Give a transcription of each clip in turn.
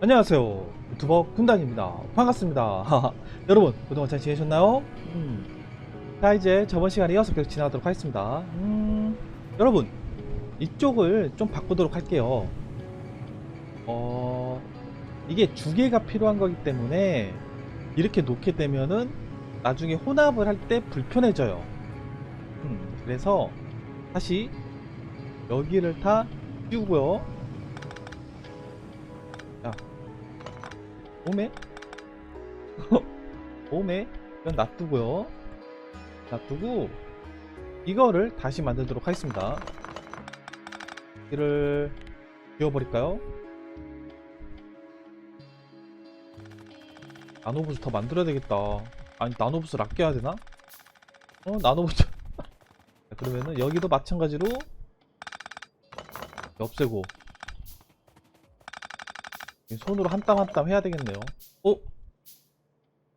안녕하세요. 유튜버 군단입니다. 반갑습니다. 여러분 그동안 잘 지내셨나요? 음. 자 이제 저번 시간에 이어서 계속 진행하도록 하겠습니다. 음, 여러분 이쪽을 좀 바꾸도록 할게요. 어 이게 주개가 필요한 거기 때문에 이렇게 놓게 되면은 나중에 혼합을 할 때 불편해져요. 음, 그래서 다시 여기를 다 띄우고요 오메? 오메? 이건 놔두고요. 놔두고 이거를 다시 만들도록 하겠습니다. 이를 지워버릴까요? 나노부스 더 만들어야 되겠다. 아니 나노부스를 아껴야 되나? 어 나노부스 자, 그러면은 여기도 마찬가지로 없애고 손으로 한 땀 한 땀 해야 되겠네요. 어?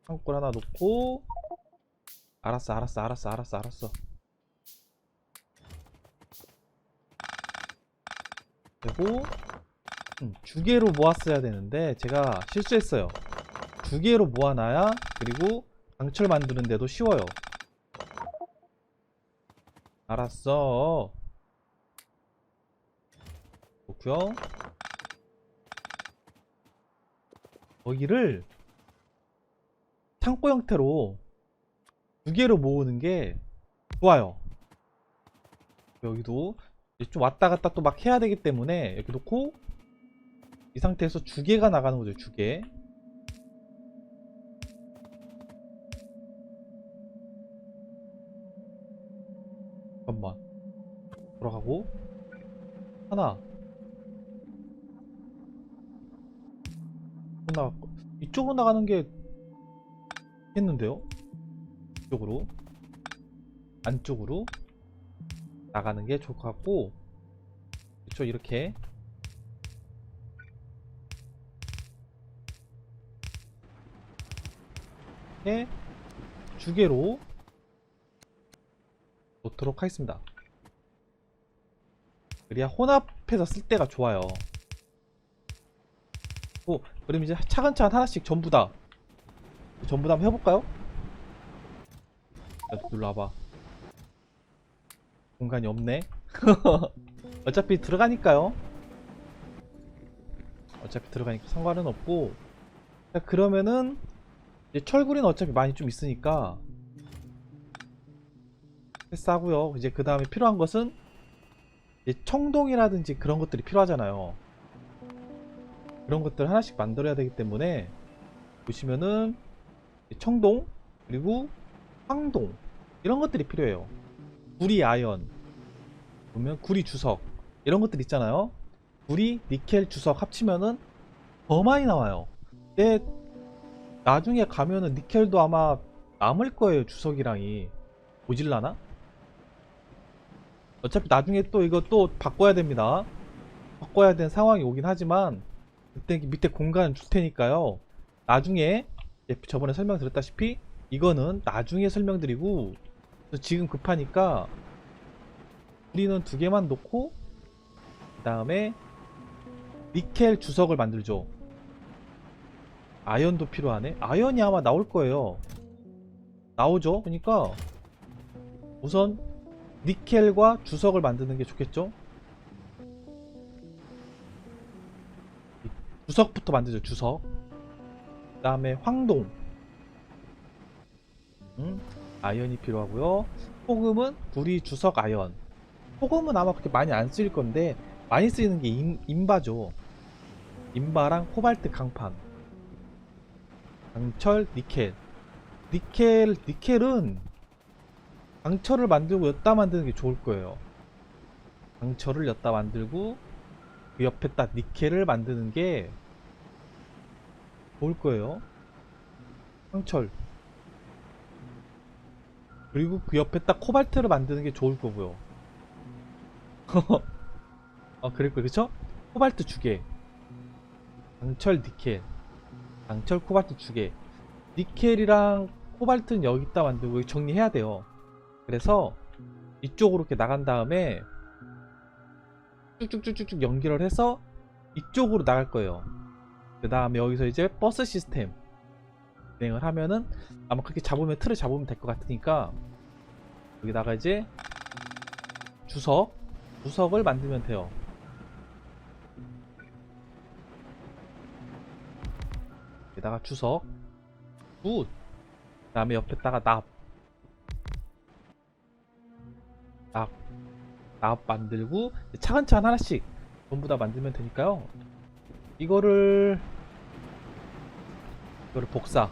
창골 하나 놓고 알았어 알았어 알았어 알았어 알았어 그리고 음, 두 개로 모았어야 되는데 제가 실수했어요. 두 개로 모아놔야 그리고 강철 만드는데도 쉬워요. 알았어. 좋고요. 여기를 창고 형태로 두 개로 모으는 게 좋아요. 여기도 좀 왔다 갔다 또 막 해야 되기 때문에 이렇게 놓고 이 상태에서 두 개가 나가는 거죠, 두 개. 잠깐만. 돌아가고 하나 나갔고. 이쪽으로 나가는 게 했는데요? 이쪽으로. 안쪽으로 나가는 게 같고. 그쵸 이렇게. 이렇게 주개로 놓도록 하겠습니다. 그래야 혼합해서 쓸 때가 좋아요. 오, 그럼 이제 차근차근 하나씩 전부 다. 전부 다 한번 해볼까요? 야, 눌러봐. 공간이 없네. 어차피 들어가니까요. 어차피 들어가니까 상관은 없고. 자, 그러면은 이제 철구리는 어차피 많이 좀 있으니까 싸고요. 이제 그 다음에 필요한 것은 청동이라든지 그런 것들이 필요하잖아요 그런 것들 하나씩 만들어야 되기 때문에 보시면은 청동 그리고 황동 이런 것들이 필요해요. 구리 아연 보면 구리 주석 이런 것들 있잖아요. 구리 니켈 주석 합치면은 더 많이 나와요. 근데 나중에 가면은 니켈도 아마 남을 거예요 주석이랑이. 오질라나? 어차피 나중에 또또 바꿔야 됩니다. 바꿔야 되는 상황이 오긴 하지만 그때 밑에 공간 줄 테니까요. 나중에 예, 저번에 설명드렸다시피 이거는 나중에 설명드리고 지금 급하니까 우리는 두 개만 놓고 그 다음에 니켈 주석을 만들죠. 아연도 필요하네. 아연이 아마 나올 거예요. 나오죠. 그러니까 우선 니켈과 주석을 만드는 게 좋겠죠. 주석부터 만들죠 주석. 그 다음에 황동. 음, 아연이 필요하고요. 호금은 구리 주석 아연. 호금은 아마 그렇게 많이 안 쓰일 건데 많이 쓰이는 게 인, 인바죠. 인바랑 코발트 강판. 강철 니켈. 니켈 니켈은 강철을 만들고 엿다 만드는 게 좋을 거예요. 강철을 엿다 만들고 그 옆에 딱 니켈을 만드는 게 좋을 거예요. 황철. 그리고 그 옆에 딱 코발트를 만드는 게 좋을 거고요. 아, 그럴 거예요. 그쵸? 코발트 주개. 강철 니켈. 강철 코발트 주개. 니켈이랑 코발트는 여기다 만들고 여기 정리해야 돼요. 그래서 이쪽으로 이렇게 나간 다음에 쭉쭉쭉쭉 연결을 해서 이쪽으로 나갈 거예요. 그 다음에 여기서 이제 버스 시스템 진행을 하면은 아마 그렇게 잡으면 틀을 잡으면 될 것 같으니까 여기다가 이제 주석 주석을 만들면 돼요. 여기다가 주석 굿 그 다음에 옆에다가 납 납, 납 만들고 차근차근 하나씩 전부 다 만들면 되니까요. 이거를 이거를 복사.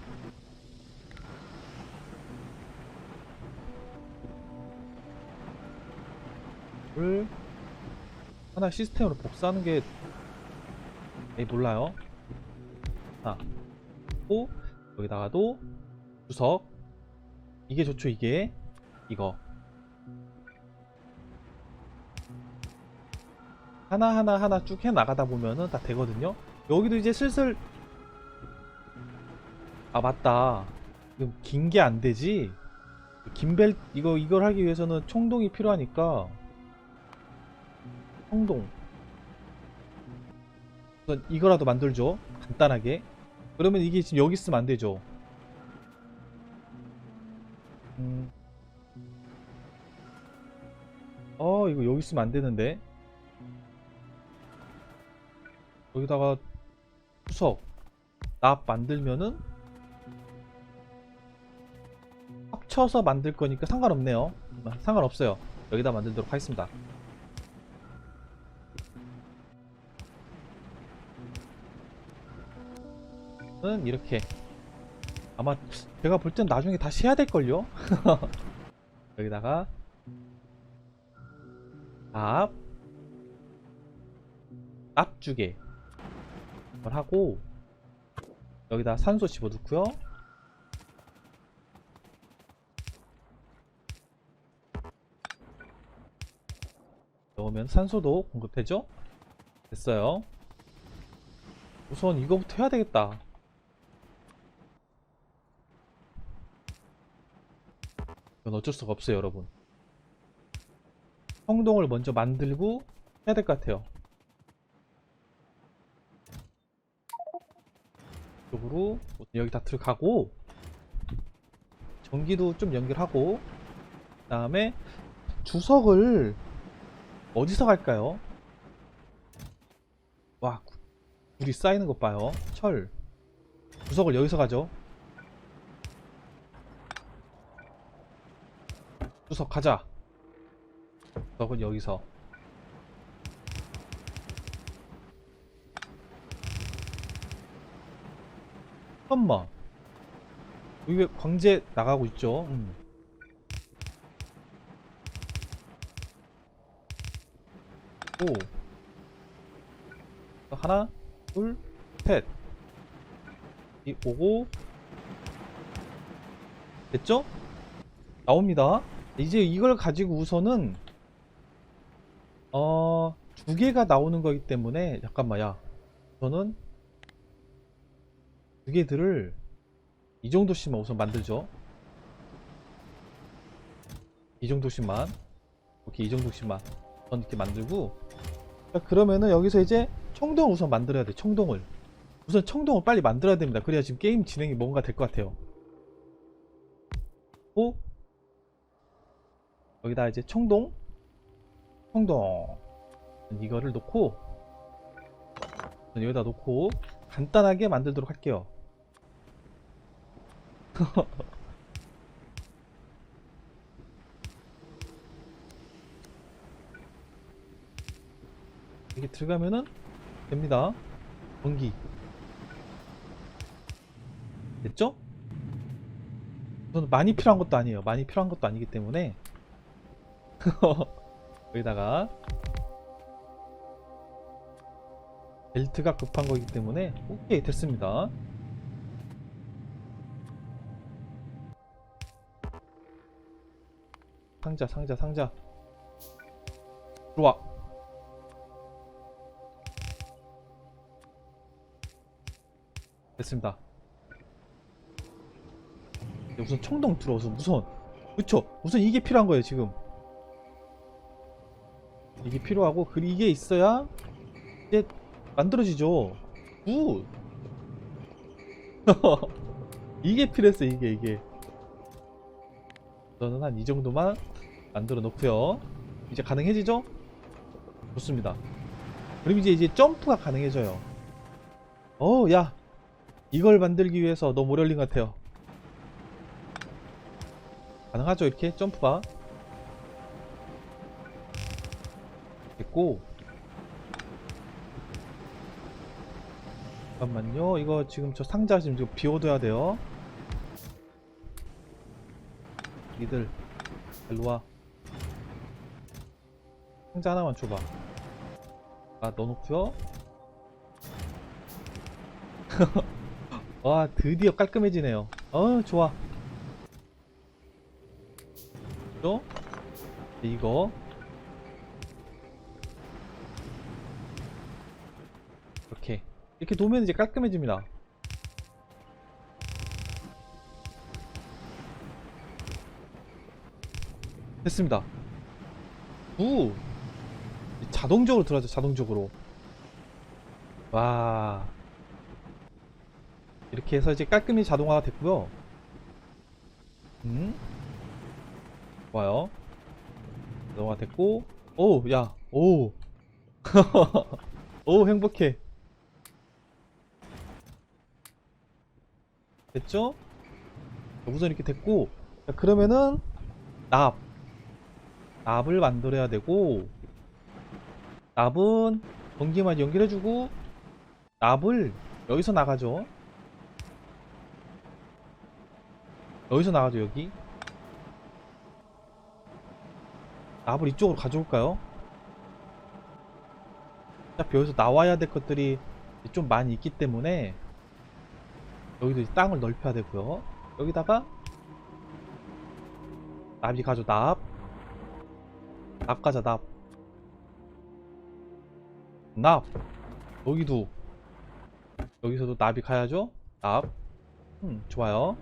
를 하나 시스템으로 복사하는 게 에이 몰라요. 아, 또 여기다가도 주석. 이게 좋죠 이게? 이거 하나 하나 하나 쭉 해 나가다 보면은 다 되거든요. 여기도 이제 슬슬 아 맞다. 긴 게 안 되지. 긴벨 이거 이걸 하기 위해서는 총동이 필요하니까 총동. 우선 이거라도 만들죠. 간단하게. 그러면 이게 지금 여기 있으면 안 되죠. 음. 어 이거 여기 있으면 안 되는데. 여기다가 수석 납 만들면은 합쳐서 만들 거니까 상관없네요. 아, 상관없어요. 여기다 만들도록 하겠습니다. 은 이렇게 아마 제가 볼 땐 나중에 다시 해야 될걸요? 여기다가 납 납주개 이 걸 하고 여기다 산소 집어넣고요. 넣으면 산소도 공급되죠? 됐어요. 우선 이거부터 해야 되겠다. 이건 어쩔 수가 없어요 여러분. 성동을 먼저 만들고 해야 될 것 같아요 쪽으로 여기 다 들어가고 전기도 좀 연결하고 그 다음에 주석을 어디서 갈까요? 와 불이 쌓이는 것 봐요. 철. 주석을 여기서 가죠. 주석 가자. 주석은 여기서 잠깐만 여기 왜 광재 나가고 있죠? 음. 오 하나 둘 셋 이 오고 됐죠? 나옵니다 이제 이걸 가지고 우선은 어... 두 개가 나오는 거기 때문에 잠깐만 야 저는 두 개들을 이 정도씩만 우선 만들죠. 이 정도씩만. 오케이, 이 정도씩만. 우선 이렇게 만들고. 자, 그러면은 여기서 이제 청동 우선 만들어야 돼, 청동을. 우선 청동을 빨리 만들어야 됩니다. 그래야 지금 게임 진행이 뭔가 될 것 같아요. 오? 여기다 이제 청동. 청동. 이거를 놓고. 여기다 놓고 간단하게 만들도록 할게요. 이게 들어가면은 됩니다. 전기 됐죠? 우선 많이 필요한 것도 아니에요. 많이 필요한 것도 아니기 때문에 여기다가 벨트가 급한 거기 때문에 오케이 됐습니다. 상자 상자 상자. 들어와. 됐습니다. 우선 청동 들어와서 우선 그쵸? 우선 이게 필요한 거예요 지금. 이게 필요하고 그 이게 있어야 이제 만들어지죠. 굿 이게 필요했어 이게 이게. 저는 한 이 정도만 만들어 놓고요. 이제 가능해지죠? 좋습니다. 그럼 이제 이제 점프가 가능해져요. 어야. 이걸 만들기 위해서 너무 오래 걸린 것 같아요. 가능하죠 이렇게? 점프가. 됐고. 잠깐만요. 이거 지금 저 상자 지금 비워둬야 돼요. 니들 일로와 상자 하나만 줘봐. 아 넣어놓고요. 와 드디어 깔끔해지네요. 어 좋아. 또? 이거? 이렇게. 이렇게 놓으면 이제 깔끔해집니다. 됐습니다. 우 자동적으로 들어가죠 자동적으로. 와. 이렇게 해서 이제 깔끔히 자동화가 됐고요. 음. 좋아요. 자동화 됐고. 오야오오 오 행복해. 됐죠? 우선 이렇게 됐고. 자, 그러면은 납. 납을 만들어야 되고 납은 전기만 연결해주고 납을 여기서 나가죠. 여기서 나가죠 여기. 납을 이쪽으로 가져올까요? 어차피 여기서 나와야 될 것들이 좀 많이 있기 때문에 여기도 땅을 넓혀야 되고요. 여기다가 납이 가죠 납. 납 가자 납 납. 여기도. 여기서도 납이 가야죠? 납. 음, 좋아요.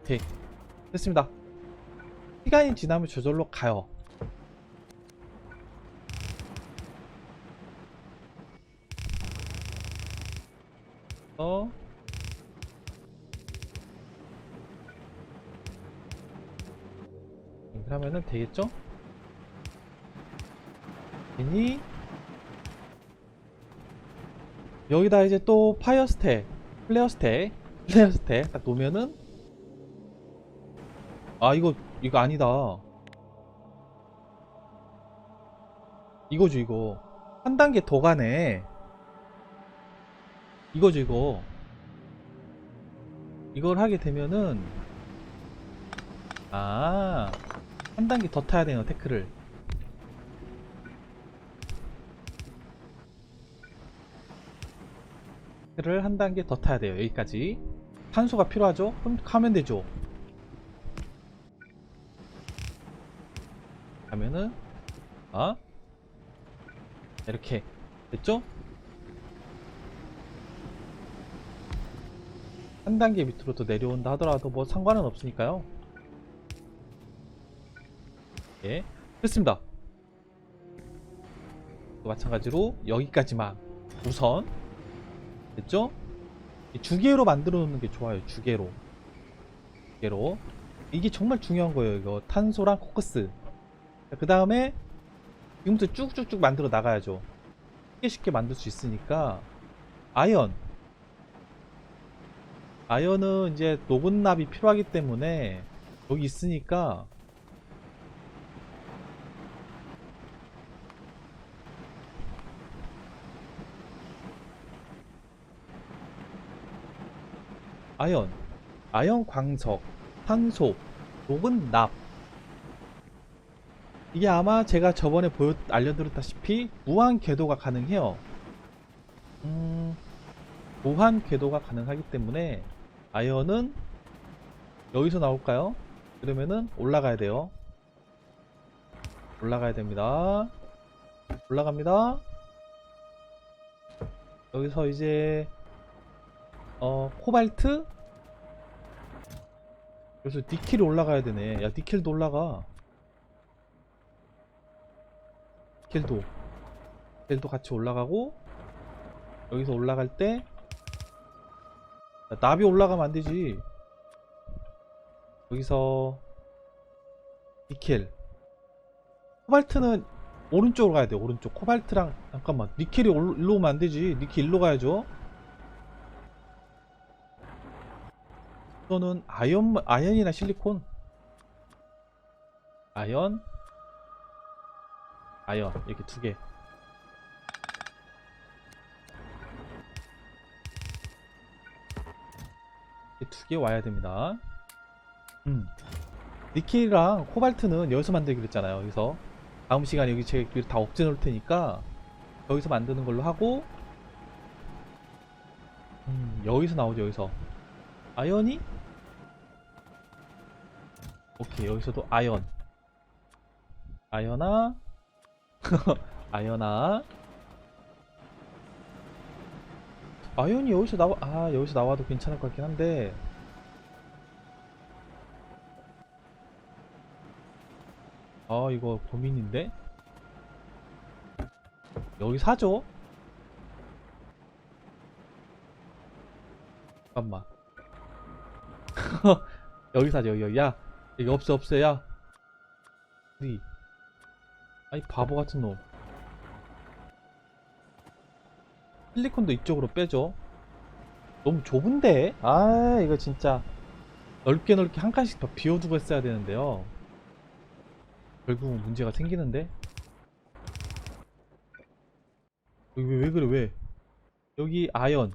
오케이. 됐습니다. 시간이 지나면 저절로 가요. 어? 그러면은 되겠죠? 괜히 여기다 이제 또 파이어 스택, 플레어 스택, 플레어 스택 딱 놓으면은 아 이거 이거 아니다. 이거죠 이거 한 단계 더 가네. 이거죠 이거 이걸 하게 되면은 아, 한 단계 더 타야 되네요, 태클을. 태클을 한 단계 더 타야 돼요, 여기까지. 탄소가 필요하죠? 그럼 가면 되죠. 가면은, 아, 이렇게. 됐죠? 한 단계 밑으로 또 내려온다 하더라도 뭐 상관은 없으니까요. 예, 됐습니다. 또 마찬가지로 여기까지만 우선 됐죠? 이 주개로 만들어 놓는 게 좋아요. 주개로. 주개로. 이게 정말 중요한 거예요. 이거 탄소랑 코크스. 그 다음에 지금부터 쭉쭉쭉 만들어 나가야죠. 쉽게 쉽게 만들 수 있으니까 아연. 아연은 이제 녹은 납이 필요하기 때문에 여기 있으니까 아연, 아연 광석, 탄소, 녹은 납. 이게 아마 제가 저번에 보여 알려드렸다시피 무한 궤도가 가능해요. 음, 무한 궤도가 가능하기 때문에 아연은 여기서 나올까요? 그러면은 올라가야 돼요. 올라가야 됩니다. 올라갑니다. 여기서 이제 어 코발트 그래서 니켈이 올라가야 되네 야 니켈도 올라가 니켈도 니켈도 같이 올라가고 여기서 올라갈 때 자, 나비 올라가면 안 되지. 여기서 니켈. 코발트는 오른쪽으로 가야 돼. 오른쪽. 코발트랑 잠깐만. 니켈이 올- 일로 오면 안 되지. 니켈 일로 가야죠. 또는 아연 아연이나 실리콘. 아연 아연 이렇게 두 개. 두 개 와야 됩니다. 음. 니켈이랑 코발트는 여기서 만들기로 했잖아요. 여기서 다음 시간에 여기 제가 이다 엎져 놓을 테니까 여기서 만드는 걸로 하고 음, 여기서 나오죠. 여기서 아연이 오케이 여기서도 아연 아연아? 아연아? 아연이 여기서 나와 아 여기서 나와도 괜찮을 것 같긴 한데. 아 이거 고민인데? 여기 사죠 잠깐만. 여기 사죠 여기 여기. 야 여기 없어 없어 야. 우리 아이 바보 같은 놈. 실리콘도 이쪽으로 빼죠 너무 좁은데? 아 이거 진짜. 넓게 넓게 한 칸씩 더 비워두고 했어야 되는데요. 결국은 문제가 생기는데? 여기 왜, 왜 그래 왜? 여기 아연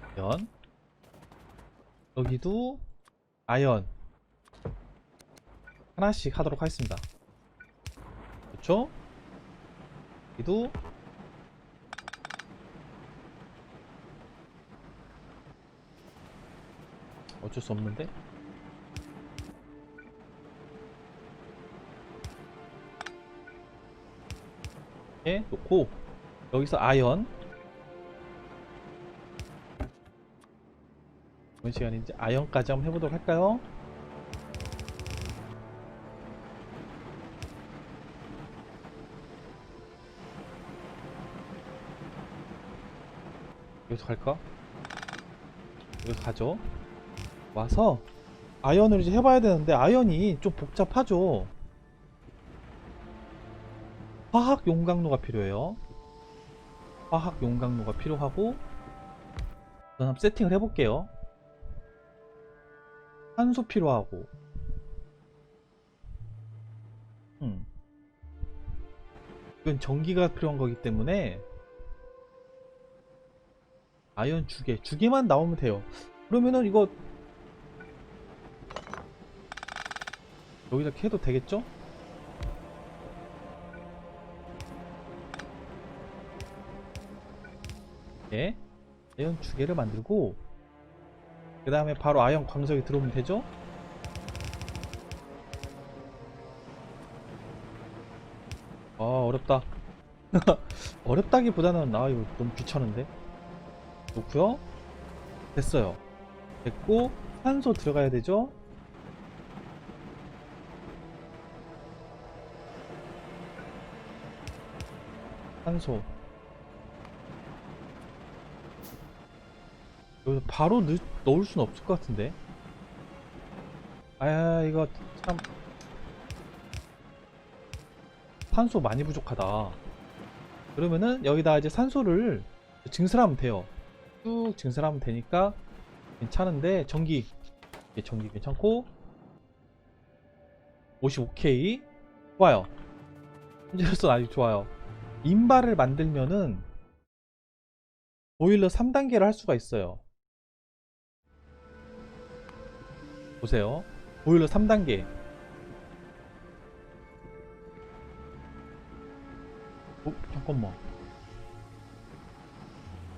아 연 여기도 아연. 하나씩 하도록 하겠습니다. 그렇죠 여기도 어쩔 수 없는데? 예 놓고 여기서 아연 이번 이제 아연까지 한번 해보도록 할까요? 여기서 갈까? 여기서 가죠 와서 아연을 이제 해봐야 되는데 아연이 좀 복잡하죠 화학 용광로가 필요해요 화학 용광로가 필요하고 한번 세팅을 해볼게요 산소 필요하고 음. 이건 전기가 필요한 거기 때문에 아연 주개 주개만 나오면 돼요 그러면은 이거 여기다 캐도 되겠죠? 예 아연 주개를 만들고 그 다음에 바로 아연 광석이 들어오면 되죠? 아 어렵다. 어렵다기보다는 아 이거 너무 귀찮은데? 놓고요. 됐어요. 됐고 산소 들어가야 되죠? 산소. 여기서 바로 넣, 넣을 수는 없을 것 같은데. 아 이거 참. 산소 많이 부족하다. 그러면은 여기다 이제 산소를 증설하면 돼요. 쭉 증설하면 되니까 괜찮은데 전기. 예, 전기 괜찮고. 55K 좋아요. 현재로서 아주 좋아요. 인발을 만들면은 보일러 3단계를 할 수가 있어요 보세요. 보일러 3단계. 어, 잠깐만.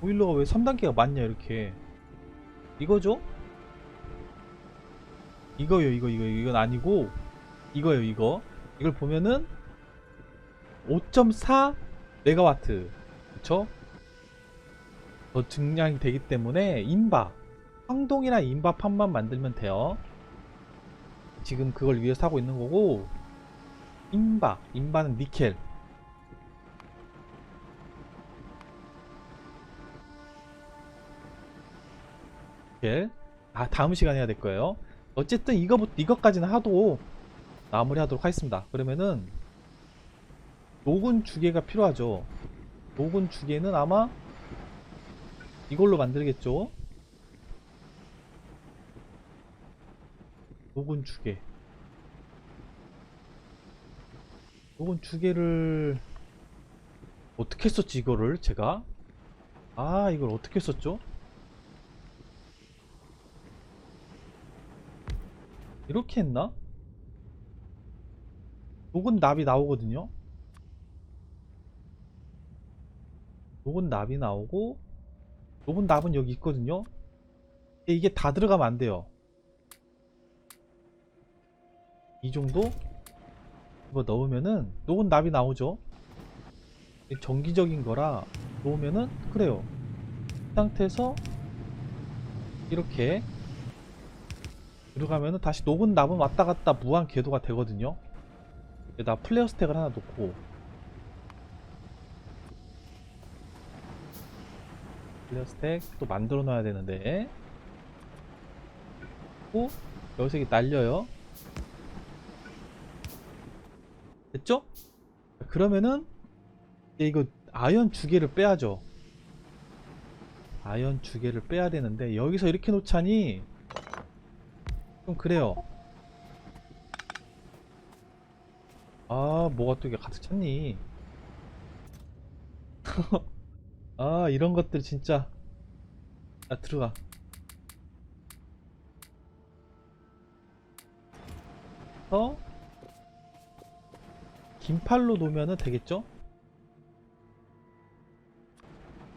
보일러가 왜 3단계가 많냐 이렇게. 이거죠? 이거요 이거 이거. 이건 아니고 이거요 이거. 이걸 보면은 5.4 메가와트. 그쵸? 더 증량이 되기 때문에 인바 황동이나 인바판만 만들면 돼요 지금 그걸 위해서 하고 있는 거고 인바 인바는 니켈. 니켈? 아 다음 시간에 해야 될 거예요. 어쨌든 이거부터 이것까지는 하도 마무리하도록 하겠습니다. 그러면은 녹은 주개가 필요하죠. 녹은 주개는 아마 이걸로 만들겠죠 녹은 주개. 녹은 주개를 어떻게 썼지 이거를? 제가? 아 이걸 어떻게 썼죠? 이렇게 했나? 녹은 납이 나오거든요? 녹은 납이 나오고 녹은 납은 여기 있거든요? 이게 다 들어가면 안 돼요 이 정도 이거 넣으면은 녹은 납이 나오죠. 정기적인 거라 놓으면은 그래요. 이 상태에서 이렇게 들어가면은 다시 녹은 납은 왔다 갔다 무한 궤도가 되거든요. 여기다 플레어 스택을 하나 놓고. 플레어 스택 또 만들어 놔야 되는데. 또 여기서 이게 날려요 됐죠? 그러면은 이거 아연 주개를 빼야죠. 아연 주개를 빼야 되는데 여기서 이렇게 놓자니 좀 그래요. 아 뭐가 또 이게 가득 찼니? 아 이런 것들 진짜. 아 들어가. 어? 긴팔로 놓으면 되겠죠?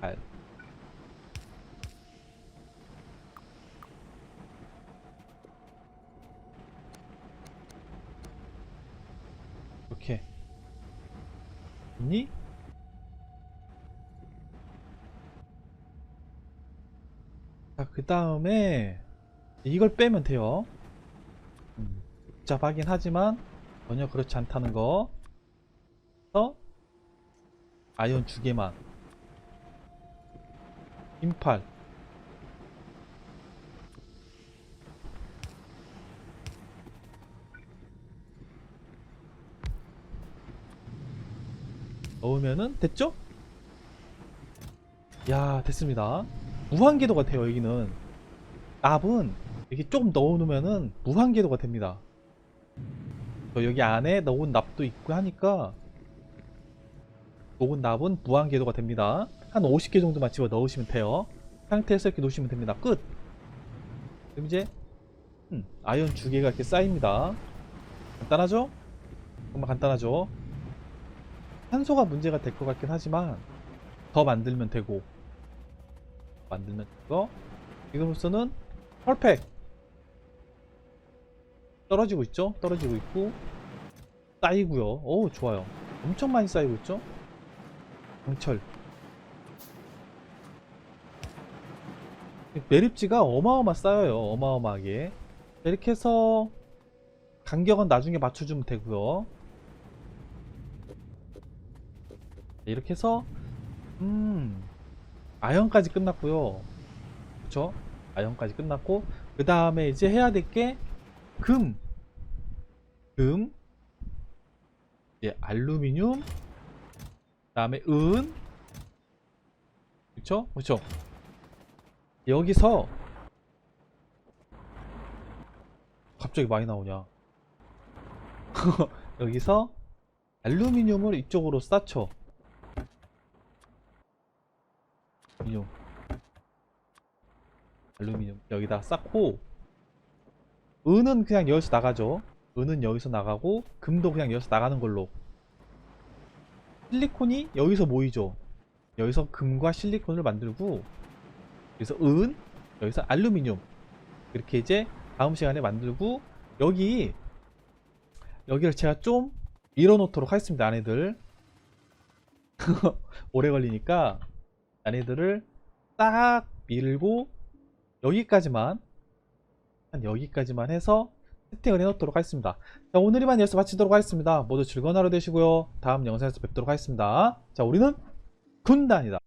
알. 이렇게 있니? 자, 그 다음에 이걸 빼면 돼요. 음, 복잡하긴 하지만 전혀 그렇지 않다는 거. 그래서 아이언 두 개만. 인팔. 넣으면은 됐죠? 야 됐습니다 무한궤도 같아요 여기는 납은 이렇게 조금 넣어놓으면은 무한궤도가 됩니다 저 여기 안에 넣은 납도 있고 하니까 녹은 납은 무한 궤도가 됩니다. 한 50개 정도만 집어 넣으시면 돼요. 상태에서 이렇게 놓으시면 됩니다. 끝. 그럼 이제 음, 아이언 두 개가 이렇게 쌓입니다. 간단하죠? 정말 간단하죠? 산소가 문제가 될 것 같긴 하지만 더 만들면 되고 만들면 되고 지금으로서는 펄펙. 떨어지고 있죠? 떨어지고 있고. 쌓이고요. 오 좋아요. 엄청 많이 쌓이고 있죠 강철. 매립지가 어마어마 쌓여요 어마어마하게. 이렇게 해서 간격은 나중에 맞춰주면 되고요. 네, 이렇게 해서 음 아연까지 끝났고요. 그쵸? 아연까지 끝났고 그 다음에 이제 해야 될 게 금. 금, 이제 알루미늄. 그 다음에 은. 그쵸? 그쵸? 여기서 갑자기 많이 나오냐? 여기서 알루미늄을 이쪽으로 쌓죠 알루미늄. 알루미늄. 여기다 쌓고 은은 그냥 여기서 나가죠. 은은 여기서 나가고 금도 그냥 여기서 나가는 걸로 실리콘이 여기서 모이죠. 여기서 금과 실리콘을 만들고 여기서 은 여기서 알루미늄. 이렇게 이제 다음 시간에 만들고 여기 여기를 제가 좀 밀어놓도록 하겠습니다 안에들. 오래 걸리니까 안에들을 딱 밀고 여기까지만 한 여기까지만 해서 세팅을 해놓도록 하겠습니다. 자, 오늘 이만 여기서 마치도록 하겠습니다. 모두 즐거운 하루 되시고요. 다음 영상에서 뵙도록 하겠습니다. 자, 우리는 군단이다.